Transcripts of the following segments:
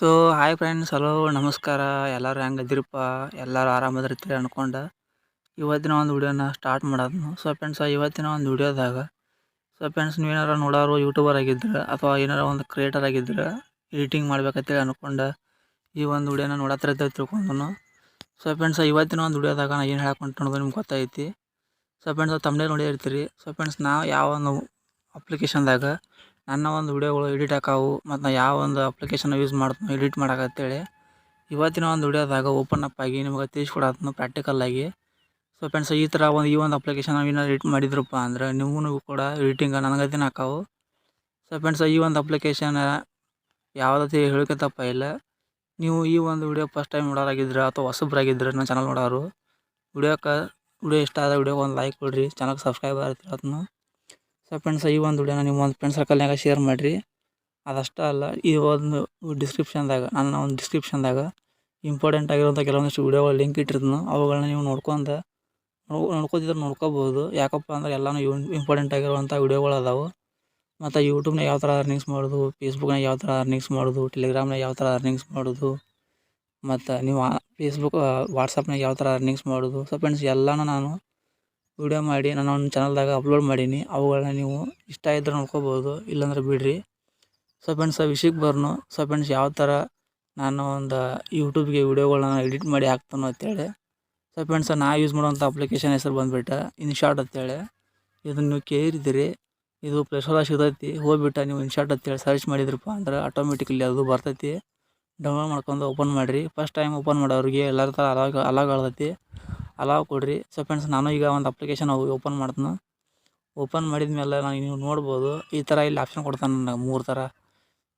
So hi friends hello ನಮಸ್ಕಾರ. ಎಲ್ಲರೂ ಹೆಂಗದಿರಪ್ಪ ಎಲ್ಲರೂ ಆರಾಮದಿರ್ತೀರಿ ಅನ್ಕೊಂಡು. ಇವತ್ತಿನ ಒಂದು ವಿಡಿಯೋನ ಸ್ಟಾರ್ಟ್ ಮಾಡೋದು ಸೊ ಫ್ರೆಂಡ್ಸ್ ಇವತ್ತಿನ ಒಂದು ವಿಡಿಯೋದಾಗ ಸೊ ಫ್ರೆಂಡ್ಸ್ ನೀವೇನಾರ ನೋಡೋರು ಯೂಟ್ಯೂಬರ್ ಆಗಿದ್ರೆ ಅಥವಾ ಏನಾರು ಒಂದು ಕ್ರಿಯೇಟರ್ ಆಗಿದ್ರೆ ಎಡಿಟಿಂಗ್ ಮಾಡ್ಬೇಕಂತೇಳಿ ಅಂದ್ಕೊಂಡು ಈ ಒಂದು ವಿಡಿಯೋನ ನೋಡತ್ರ ತಿಳ್ಕೊಂಡು ಸೊ ಫ್ರೆಂಡ್ಸ್ ಇವತ್ತಿನ ಒಂದು ವಿಡಿಯೋದಾಗ ನಾನು ಏನು ಹೇಳ್ಕೊಂಡು ನಿಮ್ಗೆ ಗೊತ್ತೈತಿ. ಸೊ ಫ್ರೆಂಡ್ಸ್ ತಮ್ಮನೇ ನೋಡಿರ್ತೀರಿ ಸೊ ಫ್ರೆಂಡ್ಸ್ ನಾವು ಯಾವ ಒಂದು ಅಪ್ಲಿಕೇಶನ್ದಾಗ ನನ್ನ ಒಂದು ವೀಡಿಯೋಗಳು ಎಡಿಟ್ ಆಕಾವು ಮತ್ತು ನಾ ಯಾವ ಒಂದು ಅಪ್ಲಿಕೇಶನ್ ಯೂಸ್ ಮಾಡ್ತೀನಿ ಎಡಿಟ್ ಮಾಡೋಕಂತೇಳಿ ಇವತ್ತಿನ ಒಂದು ವೀಡಿಯೋದಾಗ ಓಪನ್ ಅಪ್ ಆಗಿ ನಿಮಗೆ ತಿಳಿಸ್ಕೊಡತ್ನು ಪ್ರಾಕ್ಟಿಕಲ್ ಆಗಿ. ಸೊ ಫ್ರೆಂಡ್ಸ್ ಈ ಥರ ಒಂದು ಈ ಒಂದು ಅಪ್ಲಿಕೇಶನ್ ನಾವು ಏನಾದ್ರು ಎಡಿಟ್ ಮಾಡಿದ್ರಪ್ಪ ಅಂದ್ರೆ ನಿಮಗೂ ಕೂಡ ಎಡಿಟಿಂಗ್ ನನಗತಿನ ಹಾಕಾವು ಸೊ ಫ್ರೆಂಡ್ಸ್ ಈ ಒಂದು ಅಪ್ಲಿಕೇಶನ್ ಯಾವುದೇ ಹೇಳಿಕೆ ತಪ್ಪ ಇಲ್ಲ. ನೀವು ಈ ಒಂದು ವಿಡಿಯೋ ಫಸ್ಟ್ ಟೈಮ್ ನೋಡೋರಾಗಿದ್ರೆ ಅಥವಾ ಹೊಸಬ್ರಾಗಿದ್ರೆ ನನ್ನ ಚಾನಲ್ ನೋಡೋರು ವಿಡಿಯೋಕ್ಕೆ ವಿಡಿಯೋ ಇಷ್ಟ ಆದ ವಿಡಿಯೋಗೆ ಒಂದು ಲೈಕ್ ಕೊಡಿರಿ ಚಾನಲ್ಗೆ ಸಬ್ಸ್ಕ್ರೈಬ್ ಆಗಿರ್ತೀನಿ ಸೊ ಫ್ರೆಂಡ್ಸ್ ಈ ಒಂದು ವಿಡಿಯೋನ ನಿಮ್ಮ ಒಂದು ಫ್ರೆಂಡ್ ಸರ್ಕಲ್ನಾಗ ಶೇರ್ ಮಾಡಿರಿ. ಅದಷ್ಟೇ ಅಲ್ಲ, ಈ ಒಂದು ಡಿಸ್ಕ್ರಿಪ್ಷನ್ದಾಗ ನನ್ನ ಒಂದು ಡಿಸ್ಕ್ರಿಪ್ಷನ್ದಾಗ ಇಂಪಾರ್ಟೆಂಟ್ ಆಗಿರುವಂಥ ಕೆಲವೊಂದಿಷ್ಟು ವಿಡಿಯೋಗಳು ಲಿಂಕ್ ಇಟ್ಟಿರ್ತೀನಿ. ಅವುಗಳನ್ನ ನೀವು ನೋಡ್ಕೊಂಡು ನೋಡ್ಕೋತಿದ್ರೆ ನೋಡ್ಕೋಬೋದು. ಯಾಕಪ್ಪ ಅಂದ್ರೆ ಎಲ್ಲನೂ ಇಂಪಾರ್ಟೆಂಟ್ ಆಗಿರುವಂಥ ವಿಡಿಯೋಗಳು ಅದಾವೆ. ಮತ್ತು ಯೂಟ್ಯೂಬ್ನ ಯಾವ ಥರ ಅರ್ನಿಂಗ್ಸ್ ಮಾಡೋದು ಫೇಸ್ಬುಕ್ನಾಗ ಯಾವ ಥರ ಅರ್ನಿಂಗ್ಸ್ ಮಾಡೋದು ಟೆಲಿಗ್ರಾಮ್ನಾಗ ಯಾವ ಥರ ಅರ್ನಿಂಗ್ಸ್ ಮಾಡೋದು, ಮತ್ತು ನೀವು ಫೇಸ್ಬುಕ್ ವಾಟ್ಸಪ್ನಾಗ ಯಾವ ಥರ ಅರ್ನಿಂಗ್ಸ್ ಮಾಡೋದು. ಸೊ ಫ್ರೆಂಡ್ಸ್ ಎಲ್ಲನೂ ನಾನು ವಿಡಿಯೋ ಮಾಡಿ ನನ್ನ ಒಂದು ಚಾನಲ್ದಾಗ ಅಪ್ಲೋಡ್ ಮಾಡೀನಿ. ಅವುಗಳನ್ನ ನೀವು ಇಷ್ಟ ಇದ್ರೆ ನೋಡ್ಕೋಬೋದು, ಇಲ್ಲಾಂದ್ರೆ ಬಿಡಿರಿ. ಸೊ ಫ್ರೆಂಡ್ಸ್ ವಿಷಯಕ್ಕೆ ಬರ್ನು. ಸೊ ಫ್ರೆಂಡ್ಸ್ ಯಾವ ಥರ ನಾನು ಒಂದು ಯೂಟ್ಯೂಬ್ಗೆ ವೀಡಿಯೋಗಳನ್ನ ಎಡಿಟ್ ಮಾಡಿ ಹಾಕ್ತಾನೋ ಅಂತೇಳಿ. ಸೊ ಫ್ರೆಂಡ್ಸ್ ನಾ ಯೂಸ್ ಮಾಡುವಂಥ ಅಪ್ಲಿಕೇಶನ್ ಹೆಸರು ಬಂದುಬಿಟ್ಟು ಇನ್ಶಾರ್ಟ್ ಅಂತೇಳಿ. ಇದನ್ನು ನೀವು ಕೇರಿದ್ದೀರಿ ಇದು ಪ್ಲೇಸ್ಟೋರಾಗ ಸಿಗ್ತೈತಿ. ಹೋಗ್ಬಿಟ್ಟು ನೀವು ಇನ್ಶಾರ್ಟ್ ಅಂತೇಳಿ ಸರ್ಚ್ ಮಾಡಿದ್ರಪ್ಪ ಅಂದ್ರೆ ಆಟೋಮೆಟಿಕಲಿ ಅದು ಬರ್ತೈತಿ. ಡೌನ್ಲೋಡ್ ಮಾಡ್ಕೊಂಡು ಓಪನ್ ಮಾಡಿರಿ. ಫಸ್ಟ್ ಟೈಮ್ ಓಪನ್ ಮಾಡೋರಿಗೆ ಎಲ್ಲರ ಥರ ಅಲಾಗ್ ಅಲಾಗ್ ಆಳ್ತೈತಿ ಅಲಾವ್ ಕೊಡಿರಿ. ಸೊ ಫ್ರೆಂಡ್ಸ್ ನಾನು ಈಗ ಒಂದು ಅಪ್ಲಿಕೇಶನ್ ಓಪನ್ ಮಾಡ್ತೀನಿ. ಓಪನ್ ಮಾಡಿದ ಮೇಲೆ ನಾನು ನೀವು ನೋಡ್ಬೋದು. ಈ ಥರ ಇಲ್ಲಿ ಆಪ್ಷನ್ ಕೊಡ್ತಾನೆ ನನಗೆ ಮೂರು ಥರ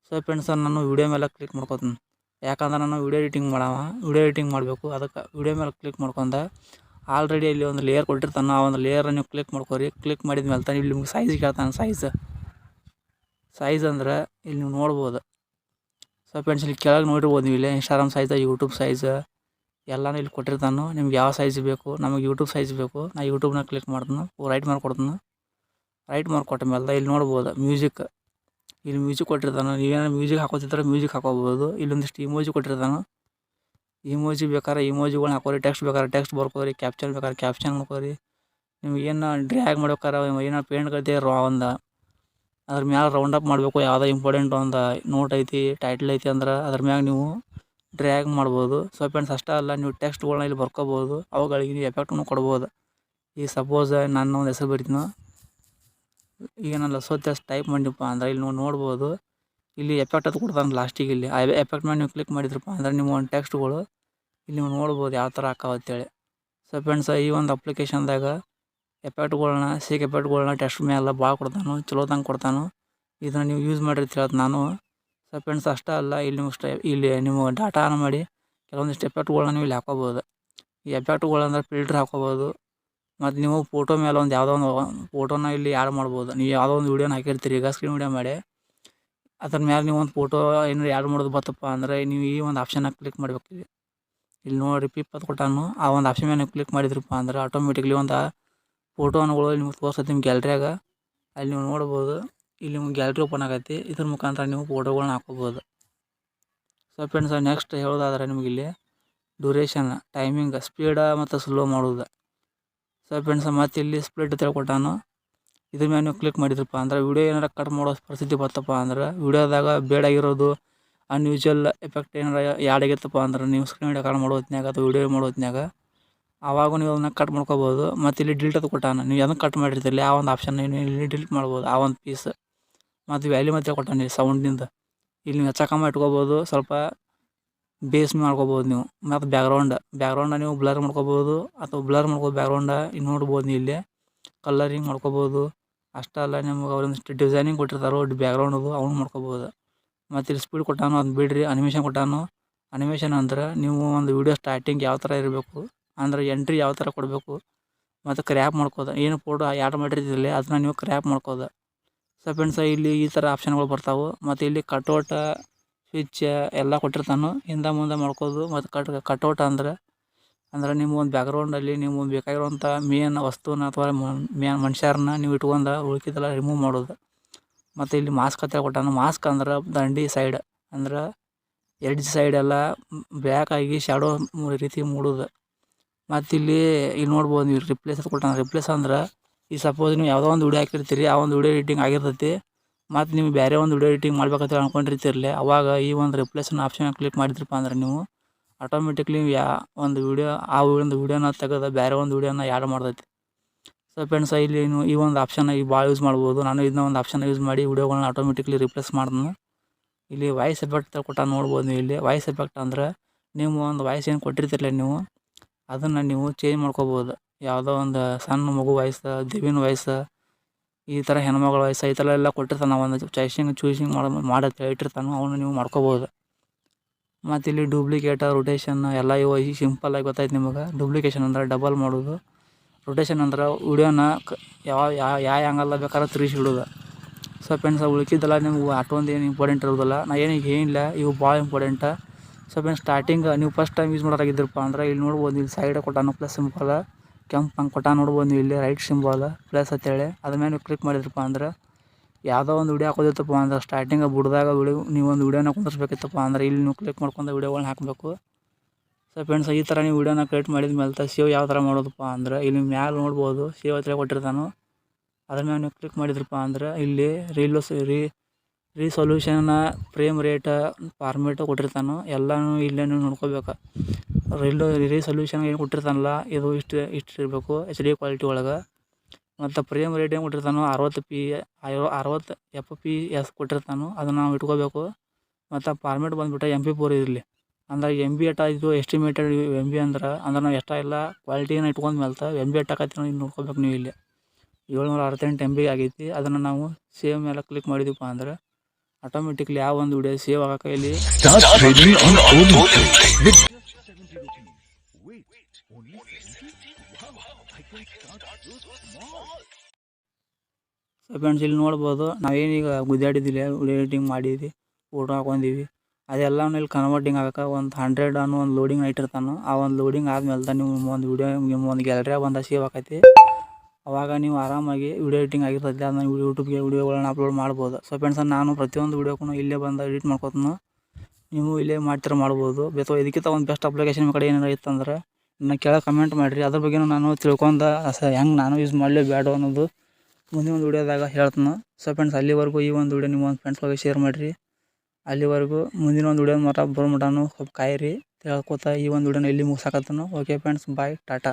ಸೊ ಫ್ರೆಂಡ್ಸ್ ನಾನು ವೀಡಿಯೋ ಮೇಲೆ ಕ್ಲಿಕ್ ಮಾಡ್ಕೊತೀನಿ. ಯಾಕಂದ್ರೆ ನಾನು ವೀಡಿಯೋ ಎಡಿಟಿಂಗ್ ಮಾಡವ ವೀಡಿಯೋ ಎಡಿಟಿಂಗ್ ಮಾಡಬೇಕು. ಅದಕ್ಕೆ ವೀಡಿಯೋ ಮೇಲೆ ಕ್ಲಿಕ್ ಮಾಡ್ಕೊಂಡ. ಆಲ್ರೆಡಿ ಇಲ್ಲಿ ಒಂದು ಲೇಯರ್ ಕೊಟ್ಟಿರ್ತಾನೆ. ಆ ಒಂದು ಲೇಯರ್ ನೀವು ಕ್ಲಿಕ್ ಮಾಡ್ಕೊರಿ. ಕ್ಲಿಕ್ ಮಾಡಿದ ಮೇಲೆ ತಾನೆ ಇಲ್ಲಿ ನಿಮ್ಗೆ ಸೈಜ್ ಕೇಳ್ತಾನೆ ಸೈಜ್ ಸೈಜ್ ಅಂದ್ರೆ ಇಲ್ಲಿ ನೀವು ನೋಡ್ಬೋದು. ಸೊ ಫ್ರೆಂಡ್ಸ್ ಇಲ್ಲಿ ಕೆಳಗೆ ನೋಡಿರ್ಬೋದು ನೀವು ಇಲ್ಲಿ ಇನ್ಸ್ಟಾಗ್ರಾಮ್ ಸೈಜ ಯೂಟ್ಯೂಬ್ ಸೈಜ್ ಎಲ್ಲನೂ ಇಲ್ಲಿ ಕೊಟ್ಟಿರ್ತಾನು. ನಿಮ್ಗೆ ಯಾವ ಸೈಜ್ ಬೇಕು, ನಮಗೆ ಯೂಟ್ಯೂಬ್ ಸೈಜ್ ಬೇಕು, ನಾ ಯೂಟ್ಯೂಬ್ನಾಗ ಕ್ಲಿಕ್ ಮಾಡ್ತಾನೆ ರೈಟ್ ಮಾರ್ಕ್ ಕೊಡ್ತೀನಿ. ರೈಟ್ ಮಾರ್ಕ್ ಕೊಟ್ಟ ಮೇಲೆ ಇಲ್ಲಿ ನೋಡ್ಬೋದು ಮ್ಯೂಸಿಕ್ ಇಲ್ಲಿ ಮ್ಯೂಸಿಕ್ ಕೊಟ್ಟಿರ್ತಾನೆ. ನೀವೇನಾದ್ರು ಮ್ಯೂಸಿಕ್ ಹಾಕೋತಿದ್ರೆ ಮ್ಯೂಸಿಕ್ ಹಾಕೋಬೋದು. ಇಲ್ಲೊಂದಿಷ್ಟು ಇಮೋಜಿ ಕೊಟ್ಟಿರ್ತಾನೆ. ಇಮೋಜಿ ಬೇಕಾದ್ರೆ ಇಮೋಜಿಗಳನ್ನ ಹಾಕೋರಿ ಟೆಕ್ಸ್ಟ್ ಬೇಕಾದ್ರೆ ಟೆಕ್ಸ್ಟ್ ಬರ್ಕೋರಿ ಕ್ಯಾಪ್ಚರ್ ಬೇಕಾದ್ರೆ ಕ್ಯಾಪ್ಚರ್ ಮಾಡ್ಕೋರಿ. ನಿಮ್ಗೆ ಏನು ಡ್ರ್ಯಾಗ್ ಮಾಡ್ಬೇಕಾರೆ, ಏನೋ ಪೇಂಟ್ ಕಲ್ತಿ ರಾ ಒಂದು. ಅದ್ರ ಮ್ಯಾಲೆ ರೌಂಡ್ ಅಪ್ ಮಾಡಬೇಕು, ಯಾವುದೋ ಇಂಪಾರ್ಟೆಂಟ್ ಒಂದು ನೋಟ್ ಐತಿ ಟೈಟ್ಲ್ ಐತಿ ಅಂದ್ರೆ ಅದ್ರ ಮ್ಯಾಗ ನೀವು ಡ್ರ್ಯಾಗ್ ಮಾಡ್ಬೋದು. ಸೊ ಫ್ರೆಂಡ್ಸ್ ಅಷ್ಟೇ ಅಲ್ಲ, ನೀವು ಟೆಕ್ಸ್ಟ್ಗಳನ್ನ ಇಲ್ಲಿ ಬರ್ಕೋಬೋದು. ಅವುಗಳಿಗೆ ನೀವು ಎಫೆಕ್ಟನ್ನು ಕೊಡ್ಬೋದು. ಈಗ ಸಪೋಸ್ ನಾನು ಒಂದು ಹೆಸರು ಬರಿತೀನಿ. ಈಗ ನಾನು ಲಸೋತೆ ಟೈಪ್ ಮಾಡಿಪ್ಪ ಅಂದ್ರೆ ಇಲ್ಲಿ ನೀವು ನೋಡ್ಬೋದು. ಇಲ್ಲಿ ಎಫೆಕ್ಟ್ ಅದು ಕೊಡ್ತಾನೆ ಲಾಸ್ಟಿಗೆ ಇಲ್ಲಿ. ಆ ಎಫೆಕ್ಟ್ ಮೇಲೆ ನೀವು ಕ್ಲಿಕ್ ಮಾಡಿದ್ರಪ್ಪ ಅಂದ್ರೆ ನಿಮ್ಮ ಒಂದು ಟೆಕ್ಸ್ಟ್ಗಳು ಇಲ್ಲಿ ನೀವು ನೋಡ್ಬೋದು ಯಾವ ಥರ ಹಾಕಾವತ್ತೇಳಿ ಸೊ ಫ್ರೆಂಡ್ಸ್ ಈ ಒಂದು ಅಪ್ಲಿಕೇಶನ್ದಾಗ ಎಫೆಕ್ಟ್ಗಳನ್ನ ಸೇಕ್ ಎಫೆಕ್ಟ್ಗಳನ್ನ ಟೆಸ್ಟ್ ಮೇಲೆ ಭಾಳ ಕೊಡ್ತಾನೆ ಚಲೋದಂಗೆ ಕೊಡ್ತಾನೆ. ಇದನ್ನು ನೀವು ಯೂಸ್ ಮಾಡಿರ್ತೀರ ನಾನು ಸೊ ಫ್ರೆಂಡ್ಸ್ ಅಷ್ಟೇ ಅಲ್ಲ. ಇಲ್ಲಿ ನೀವು ಸ್ಟೆ ಇಲ್ಲಿ ನೀವು ಡಾಟಾ ಆನ್ ಮಾಡಿ ಕೆಲವೊಂದಿಷ್ಟು ಎಫೆಕ್ಟ್ಗಳನ್ನ ನೀವು ಇಲ್ಲಿ ಹಾಕೋಬೋದು. ಈ ಎಫೆಕ್ಟ್ಗಳಂದ್ರೆ ಫಿಲ್ಟ್ರ್ ಹಾಕೋಬೋದು. ಮತ್ತು ನೀವು ಫೋಟೋ ಮೇಲೆ ಒಂದು ಯಾವುದೋ ಒಂದು ಫೋಟೋನ ಇಲ್ಲಿ ಆ್ಯಡ್ ಮಾಡ್ಬೋದು. ನೀವು ಯಾವುದೋ ಒಂದು ವೀಡಿಯೋನ ಹಾಕಿರ್ತೀರಿ ಈಗ ಸ್ಕ್ರೀನ್ ವೀಡಿಯೋ ಮಾಡಿ. ಅದ್ರ ಮೇಲೆ ನೀವು ಒಂದು ಫೋಟೋ ಏನಾರು ಆ್ಯಡ್ ಮಾಡೋದು ಬತ್ತಪ್ಪ ಅಂದರೆ ನೀವು ಈ ಒಂದು ಆಪ್ಷನ್ನ ಕ್ಲಿಕ್ ಮಾಡಬೇಕು ಇಲ್ಲಿ ನೋಡಿ ಪಿಪ್ಪತ್ತು ಕೊಟ್ಟಾನು. ಆ ಒಂದು ಆಪ್ಷನ್ ಮೇಲೆ ಕ್ಲಿಕ್ ಮಾಡಿದ್ರಪ್ಪ ಅಂದ್ರೆ ಆಟೋಮೆಟಿಕ್ಲಿ ಒಂದು ಫೋಟೋನುಗಳು ನಿಮ್ಗೆ ತೋರಿಸ್ತೈತಿ ನಿಮ್ಮ ಗ್ಯಾಲ್ರಿಯಾಗ ಅಲ್ಲಿ ನೀವು ನೋಡ್ಬೋದು. ಇಲ್ಲಿ ನಿಮ್ಗೆ ಗ್ಯಾಲ್ರಿ ಓಪನ್ ಆಗೈತಿ. ಇದ್ರ ಮುಖಾಂತರ ನೀವು ಫೋಟೋಗಳ್ನ ಹಾಕೋಬೋದು. ಸೊ ಫ್ರೆಂಡ್ಸ್ ನೆಕ್ಸ್ಟ್ ಹೇಳೋದಾದ್ರೆ ನಿಮ್ಗೆ ಇಲ್ಲಿ ಡ್ಯೂರೇಷನ್ ಟೈಮಿಂಗ್ ಸ್ಪೀಡ ಮತ್ತು ಸ್ಲೋ ಮಾಡೋದು ಸೊ ಫ್ರೆಂಡ್ಸ್ ಮತ್ತೆ ಇಲ್ಲಿ ಸ್ಪ್ಲಿಟ್ ತಿಳ್ಕೊಟ್ಟಾನು ಇದ್ರ ಮೇಲೆ ನೀವು ಕ್ಲಿಕ್ ಮಾಡಿದ್ರಪ್ಪ ಅಂದ್ರೆ ವಿಡಿಯೋ ಏನಾರ ಕಟ್ ಮಾಡೋ ಪರಿಸ್ಥಿತಿ ಬರ್ತಪ್ಪ ಅಂದ್ರೆ ವಿಡಿಯೋದಾಗ ಬೇಡಾಗಿರೋದು ಅನ್ಯೂಜುವಲ್ ಎಫೆಕ್ಟ್ ಏನಾರ ಯಾಡಾಗಿತ್ತಪ್ಪ ಅಂದ್ರೆ ನೀವು ಸ್ಕ್ರೀನ್ ರೆಕಾರ್ಡ್ ಮಾಡೋ ಹೊತ್ನ್ಯಾಗ ಅಥವಾ ವಿಡಿಯೋ ಮಾಡೋ ಹೊತ್ನಾಗ ಆವಾಗ ನೀವು ಅದನ್ನ ಕಟ್ ಮಾಡ್ಕೋಬೋದು. ಮತ್ತು ಇಲ್ಲಿ ಡಿಲೀಟ್ ಅದು ಕೊಟ್ಟಾನ. ನೀವು ಅದನ್ನು ಕಟ್ ಮಾಡಿರ್ತಿರಲಿ ಆ ಒಂದು ಆಪ್ಷನ್ ನೀವು ಇಲ್ಲಿ ಡಿಲೀಟ್ ಮಾಡ್ಬೋದು. ಆ ಒಂದು ಪೀಸ್ ಮತ್ತು ವ್ಯಾಲ್ಯೂ ಮತ್ತೆ ಕೊಟ್ಟಾನಿ ಸೌಂಡ್ನಿಂದ ಇಲ್ಲಿ ನೀವು ಹೆಚ್ಚ ಕಮ್ಮಿ ಇಟ್ಕೋಬೋದು, ಸ್ವಲ್ಪ ಬೇಸ್ ಮಾಡ್ಕೋಬೋದು ನೀವು. ಮತ್ತು ಬ್ಯಾಗ್ರೌಂಡ್ ಬ್ಯಾಗ್ರೌಂಡ ನೀವು ಬ್ಲರ್ ಮಾಡ್ಕೋಬೋದು, ಅಥವಾ ಬ್ಲರ್ ಮಾಡ್ಕೋ ಬ್ಯಾಗ್ರೌಂಡ ಇಲ್ಲಿ ನೋಡ್ಬೋದು ನೀವು ಇಲ್ಲಿ. ಕಲರಿಂಗ್ ಮಾಡ್ಕೋಬೋದು. ಅಷ್ಟೇ ಅಲ್ಲ ನಿಮ್ಗೆ ಅವರೊಂದಿಷ್ಟು ಡಿಸೈನಿಂಗ್ ಕೊಟ್ಟಿರ್ತಾರೋ ಬ್ಯಾಕ್ಗ್ರೌಂಡದು ಅವ್ನು ಮಾಡ್ಕೋಬೋದು. ಮತ್ತು ಇಲ್ಲಿ ಸ್ಪೀಡ್ ಕೊಟ್ಟಾನು ಅದು ಬಿಡ್ರಿ ಅನಿಮೇಷನ್ ಕೊಟ್ಟಾನು. ಅನಿಮೇಷನ್ ಅಂದ್ರೆ ನೀವು ಒಂದು ವೀಡಿಯೋ ಸ್ಟಾರ್ಟಿಂಗ್ ಯಾವ ಥರ ಇರಬೇಕು, ಅಂದ್ರೆ ಎಂಟ್ರಿ ಯಾವ ಥರ ಕೊಡಬೇಕು, ಮತ್ತು ಕ್ರ್ಯಾಪ್ ಮಾಡ್ಕೋದು. ಏನು ಫೋಟೋ ಆ್ಯಡ್ ಮಾಡಿರ್ತಿರಲಿ ಅದನ್ನ ನೀವು ಕ್ರ್ಯಾಪ್ ಮಾಡ್ಕೋದು. ಸೊ ಫ್ರೆಂಡ್ಸ್ ಇಲ್ಲಿ ಈ ಥರ ಆಪ್ಷನ್ಗಳು ಬರ್ತಾವೆ. ಮತ್ತು ಇಲ್ಲಿ ಕಟೌಟ, ಸ್ವಿಚ್ ಎಲ್ಲ ಕೊಟ್ಟಿರ್ತಾನೆ. ಹಿಂದೆ ಮುಂದೆ ಮಾಡ್ಕೋದು. ಮತ್ತು ಕಟ್, ಕಟೌಟ್ ಅಂದ್ರೆ ಅಂದ್ರೆ ನಿಮ್ಮ ಒಂದು ಬ್ಯಾಕ್ಗ್ರೌಂಡಲ್ಲಿ ನೀವು ಬೇಕಾಗಿರುವಂಥ ಮೇನ್ ವಸ್ತುನ ಅಥವಾ ಮೇನ್ ಮನುಷ್ಯರನ್ನ ನೀವು ಇಟ್ಕೊಂಡು ಉಳ್ಕಿದೆಲ್ಲ ರಿಮೂವ್ ಮಾಡೋದು. ಮತ್ತು ಇಲ್ಲಿ ಮಾಸ್ಕ್ ಹತ್ತಿರ ಕೊಟ್ಟಾನ. ಮಾಸ್ಕ್ ಅಂದ್ರೆ ದಂಡಿ ಸೈಡ್ ಅಂದ್ರೆ ಎಡ್ಜ್ ಸೈಡ್ ಎಲ್ಲ ಬ್ಯಾಕ್ ಆಗಿ ಶ್ಯಾಡೋ ರೀತಿ ಮೂಡೋದು. ಮತ್ತು ಇಲ್ಲಿ ಇಲ್ಲಿ ನೋಡ್ಬೋದು ನೀವು ರಿಪ್ಲೇಸ್ ಕೊಟ್ಟಾನ. ರಿಪ್ಲೇಸ್ ಅಂದ್ರೆ ಈ ಸಪೋಸ್ ನೀವು ಯಾವುದೋ ಒಂದು ವಿಡಿಯೋ ಹಾಕಿರ್ತೀರಿ, ಆ ಒಂದು ವಿಡಿಯೋ ಎಡಿಟಿಂಗ್ ಆಗಿರ್ತೈತಿ, ಮತ್ತು ನೀವು ಬೇರೆ ಒಂದು ವಿಡಿಯೋ ಎಡಿಟಿಂಗ್ ಮಾಡ್ಬೇಕಂತ ಅಂದ್ಕೊಂಡಿರ್ತೀರಲ್ಲ ಅವಾಗ ಈ ಒಂದು ರಿಪ್ಲೇಸನ್ ಆಪ್ಷನ್ ಕ್ಲಿಕ್ ಮಾಡಿದ್ರಪ್ಪ ಅಂದ್ರೆ ನೀವು ಆಟೋಮೆಟಿಕ್ಲಿ ಯಾ ಒಂದು ವಿಡಿಯೋ ಆ ಒಂದು ವಿಡಿಯೋನ ತೆಗೆದು ಬೇರೆ ಒಂದು ವಿಡಿಯೋನ ಆ್ಯಡ್ ಮಾಡ್ತೈತಿ. ಸೊ ಫ್ರೆಂಡ್ಸ್ ಇಲ್ಲಿ ನೀವು ಈ ಒಂದು ಆಪ್ಷನ್ ಈಗ ಭಾಳ ಯೂಸ್ ಮಾಡ್ಬೋದು. ನಾನು ಇದನ್ನ ಒಂದು ಆಪ್ಷನ್ ಯೂಸ್ ಮಾಡಿ ವಿಡಿಯೋಗಳನ್ನ ಆಟೋಮೆಟಿಕ್ಲಿ ರಿಪ್ಲೇಸ್ ಮಾಡ್ದನು. ಇಲ್ಲಿ ವಾಯ್ಸ್ ಎಫೆಕ್ಟ್ ಕೊಟ್ಟ ನೋಡ್ಬೋದು ನೀವು ಇಲ್ಲಿ. ವಾಯ್ಸ್ ಎಫೆಕ್ಟ್ ಅಂದ್ರೆ, ನೀವು ಒಂದು ವಾಯ್ಸ್ ಏನು ಕೊಟ್ಟಿರ್ತಿರಲ್ಲ ನೀವು, ಅದನ್ನು ನೀವು ಚೇಂಜ್ ಮಾಡ್ಕೋಬೋದು. ಯಾವುದೋ ಒಂದು ಸಣ್ಣ ಮಗು ವಯಸ್ಸು, ದೇವಿನ ವಯಸ್ಸು, ಈ ಥರ ಹೆಣ್ಮಗಳ ವಯಸ್ಸು, ಈ ಥರ ಎಲ್ಲ ಕೊಟ್ಟಿರ್ತಾನೆ ಒಂದು ಚಾಯ್ಸಿಂಗ್ ಚೂಸಿಂಗ್ ಮಾಡ, ಮಾಡತ್ತೆ, ಇಟ್ಟಿರ್ತಾನೆ ಅವನ್ನ ನೀವು ಮಾಡ್ಕೋಬೋದು. ಮತ್ತು ಇಲ್ಲಿ ಡೂಪ್ಲಿಕೇಟ ರೊಟೇಷನ್ ಎಲ್ಲ ಇವು ಈ ಸಿಂಪಲ್ಲಾಗಿ ಗೊತ್ತಾಯ್ತು ನಿಮಗೆ. ಡೂಪ್ಲಿಕೇಶನ್ ಅಂದ್ರೆ ಡಬಲ್ ಮಾಡೋದು. ರೊಟೇಷನ್ ಅಂದ್ರೆ ವಿಡಿಯೋನ ಕ, ಯಾವ ಯಾವ ಯಾವ ಆ್ಯಂಗಲ್ ಬೇಕಾದ್ರೆ ತಿರುಗಿಸಿ ಬಿಡೋದು ಸೊ ಫ್ರೆಂಡ್ಸ್ ಉಳ್ಕಿದ್ದಲ್ಲ ನಿಮ್ಗೆ ಅಷ್ಟೊಂದು ಏನು ಇಂಪಾರ್ಟೆಂಟ್ ಇರೋದಿಲ್ಲ. ನಾ ಏನು ಈಗ ಏನಿಲ್ಲ, ಇವು ಭಾಳ ಇಂಪಾರ್ಟೆಂಟ ಸೊ ಫ್ರೆಂಡ್ಸ್ ಸ್ಟಾರ್ಟಿಂಗ್ ನೀವು ಫಸ್ಟ್ ಟೈಮ್ ಯೂಸ್ ಮಾಡೋರಾಗಿದ್ದಿರಪ್ಪ ಅಂದ್ರೆ ಇಲ್ಲಿ ನೋಡ್ಬೋದು, ಇಲ್ಲಿ ಸೈಡ್ ಕೊಟ್ಟಾನ ಪ್ಲಸ್ ಸಿಂಪಲ್ ಕೆಂಪು ಹಂಗೆ ಕೊಟ್ಟ ನೋಡ್ಬೋದು ನೀವು ಇಲ್ಲಿ ರೈಟ್ ಸಿಂಬಲ್ ಪ್ಲಸ್ ಅಂತೇಳಿ. ಅದ್ರ ಮೇಲೆ ನೀವು ಕ್ಲಿಕ್ ಮಾಡಿದ್ರಪ್ಪ ಅಂದ್ರೆ ಯಾವುದೋ ಒಂದು ವಿಡಿಯೋ ಹಾಕೋದಿತ್ತಪ್ಪ ಅಂದ್ರೆ ಸ್ಟಾರ್ಟಿಂಗ್ ಬಿಡ್ದಾಗ ವಿಡಿಯೋ ನೀವು ಒಂದು ವಿಡಿಯೋನ ಕುಂದಿರ್ಸ್ಬೇಕಿತ್ತಪ್ಪ ಅಂದ್ರೆ ಇಲ್ಲಿ ನೀವು ಕ್ಲಿಕ್ ಮಾಡ್ಕೊಂಡು ವಿಡಿಯೋಗಳ್ನ ಹಾಕಬೇಕು. ಸೊ ಫ್ರೆಂಡ್ಸ್ ಈ ಥರ ನೀವು ವಿಡಿಯೋನ ಕ್ರಿಯೇಟ್ ಮಾಡಿದ ಮೇಲೆ ಸೇವ್ ಯಾವ ಥರ ಮಾಡೋದಪ್ಪ ಅಂದ್ರೆ ಇಲ್ಲಿ ಮ್ಯಾಲೆ ನೋಡ್ಬೋದು ಸೇವ್ ಹತ್ರ ಕೊಟ್ಟಿರ್ತಾನು, ಅದ್ರ ಮೇಲೆ ನೀವು ಕ್ಲಿಕ್ ಮಾಡಿದ್ರಪ್ಪ ಅಂದ್ರೆ ಇಲ್ಲಿ ರೀಲ್ಸ್ ರೀ ರೀಸೊಲ್ಯೂಷನ್ನ ಫ್ರೇಮ್ ರೇಟ ಫಾರ್ಮೇಟ ಕೊಟ್ಟಿರ್ತಾನೋ, ಎಲ್ಲನೂ ಇಲ್ಲೇ ನೋಡ್ಕೋಬೇಕು. ರೀಲೋ ರೀಸೊಲ್ಯೂಷನ್ ಏನು ಕೊಟ್ಟಿರ್ತಾನಲ್ಲ, ಇದು ಇಷ್ಟು ಇಷ್ಟು ಇರಬೇಕು ಎಚ್ ಡಿ ಕ್ವಾಲಿಟಿ ಒಳಗೆ. ಮತ್ತು ಫ್ರೇಮ್ ರೇಟ್ ಏನು ಕೊಟ್ಟಿರ್ತಾನೋ, ಅರವತ್ತು ಪಿ ಐವ ಅರವತ್ತು ಎಫ್ ಪಿ ಎಸ್ ಕೊಟ್ಟಿರ್ತಾನೋ, ಅದನ್ನು ನಾವು ಇಟ್ಕೋಬೇಕು. ಮತ್ತು ಫಾರ್ಮೇಟ್ ಬಂದುಬಿಟ್ಟು ಎಂ ಪಿ ಫೋರ್ ಇರಲಿ. ಅಂದ್ರೆ ಎಂ ಬಿ ಎಟ್ಟ ಇದು ಎಸ್ಟಿಮೇಟೆಡ್ ಎಂ ಬಿ ಅಂದ್ರೆ ಅಂದ್ರೆ ನಾವು ಎಷ್ಟ ಇಲ್ಲ ಕ್ವಾಲಿಟಿನ ಇಟ್ಕೊಂಡ್ ಮೇಲೆ ಎಂ ಬಿ ಎಟ್ ಆಕೈತಿ ನಾವು ನೋಡ್ಕೋಬೇಕು ನೀವು ಇಲ್ಲಿ. ಏಳ್ನೂರ ಅರವತ್ತೆಂಟು ಎಂ ಬಿ ಆಗೈತಿ, ಅದನ್ನು ನಾವು ಸೇವ್ ಮೇಲೆ ಕ್ಲಿಕ್ ಮಾಡಿದೀವಪ್ಪ ಅಂದ್ರೆ ಆಟೋಮೆಟಿಕ್ಲಿ ಯಾವ ಒಂದು ವಿಡಿಯೋ ಸೇವ್ ಆಗಕ ಇಲ್ಲಿ ಫ್ರೆಂಡ್ಸ್ ಇಲ್ಲಿ ನೋಡ್ಬೋದು ನಾವೇನೀಗ ಗುದ್ದಾಡಿದ್ದಿಲ್ಲ ವಿಡಿಯೋ ಎಡಿಟಿಂಗ್ ಮಾಡಿದ್ವಿ ಫೋಟೋ ಹಾಕೊಂಡಿವಿ ಅದೆಲ್ಲ ಇಲ್ಲಿ ಕನ್ವರ್ಟಿಂಗ್ ಆಗಕ ಒಂದು ಹಂಡ್ರೆಡ್ ಅನ್ನೋ ಒಂದು ಲೋಡಿಂಗ್ ಇಟ್ಟಿರ್ತಾನೆ ಆ ಒಂದು ಲೋಡಿಂಗ್ ಆದ್ಮೇಲೆ ತಾನೆ ನಿಮ್ಮ ಒಂದು ವಿಡಿಯೋ ನಿಮ್ಮ ಒಂದು ಗ್ಯಾಲರಿಯಾಗ ಒಂದು ಸೇವ್ ಆಕೈತಿ ಅವಾಗ ನೀವು ಆರಾಮಾಗಿ ವಿಡಿಯೋ ಎಡಿಟಿಂಗ್ ಆಗಿರ್ತೈತಿ, ಅದನ್ನ ಯೂಟ್ಯೂಬ್ಗೆ ವಿಡಿಯೋಗಳನ್ನ ಅಪ್ಲೋಡ್ ಮಾಡ್ಬೋದು. ಸೊ ಫ್ರೆಂಡ್ಸ್ ನಾನು ಪ್ರತಿಯೊಂದು ವಿಡಿಯೋಕ್ಕೂ ಇಲ್ಲೇ ಬಂದು ಎಡಿಟ್ ಮಾಡ್ಕೊತೀನಿ. ನೀವು ಇಲ್ಲೇ ಮಾಡ್ತೀರ ಮಾಡ್ಬೋದು. ಅಥವಾ ಇದಕ್ಕಿಂತ ಒಂದು ಬೆಸ್ಟ್ ಅಪ್ಲಿಕೇಶನ್ ಕಡೆ ಏನಾರ ಇತ್ತಂದ್ರೆ ನನ್ನ ಕೆಳಗೆ ಕಮೆಂಟ್ ಮಾಡಿರಿ. ಅದ್ರ ಬಗ್ಗೆ ನಾನು ತಿಳ್ಕೊಂಡ ಹೆಂಗೆ ನಾನು ಯೂಸ್ ಮಾಡಲಿ ಬೇಡ ಅನ್ನೋದು ಮುಂದಿನ ಒಂದು ವಿಡಿಯೋದಾಗ ಹೇಳ್ತೀನಿ. ಸೊ ಫ್ರೆಂಡ್ಸ್ ಅಲ್ಲಿವರೆಗೂ ಈ ಒಂದು ವಿಡಿಯೋ ನಿಮ್ಮ ಒಂದು ಫ್ರೆಂಡ್ಸ್ಗಳಿಗೆ ಶೇರ್ ಮಾಡಿರಿ. ಅಲ್ಲಿವರೆಗೂ ಮುಂದಿನ ಒಂದು ವಿಡಿಯೋ ಮಟ್ಟ ಬರೋ ಮಟನು ಸ್ವಲ್ಪ ಕಾಯಿರಿ. ಹೇಳ್ಕೊತಾ ಈ ಒಂದು ವಿಡಿಯೋನ ಇಲ್ಲಿ ಮುಗಿಸಾಕತ್ತನು. Okay friends bye Tata.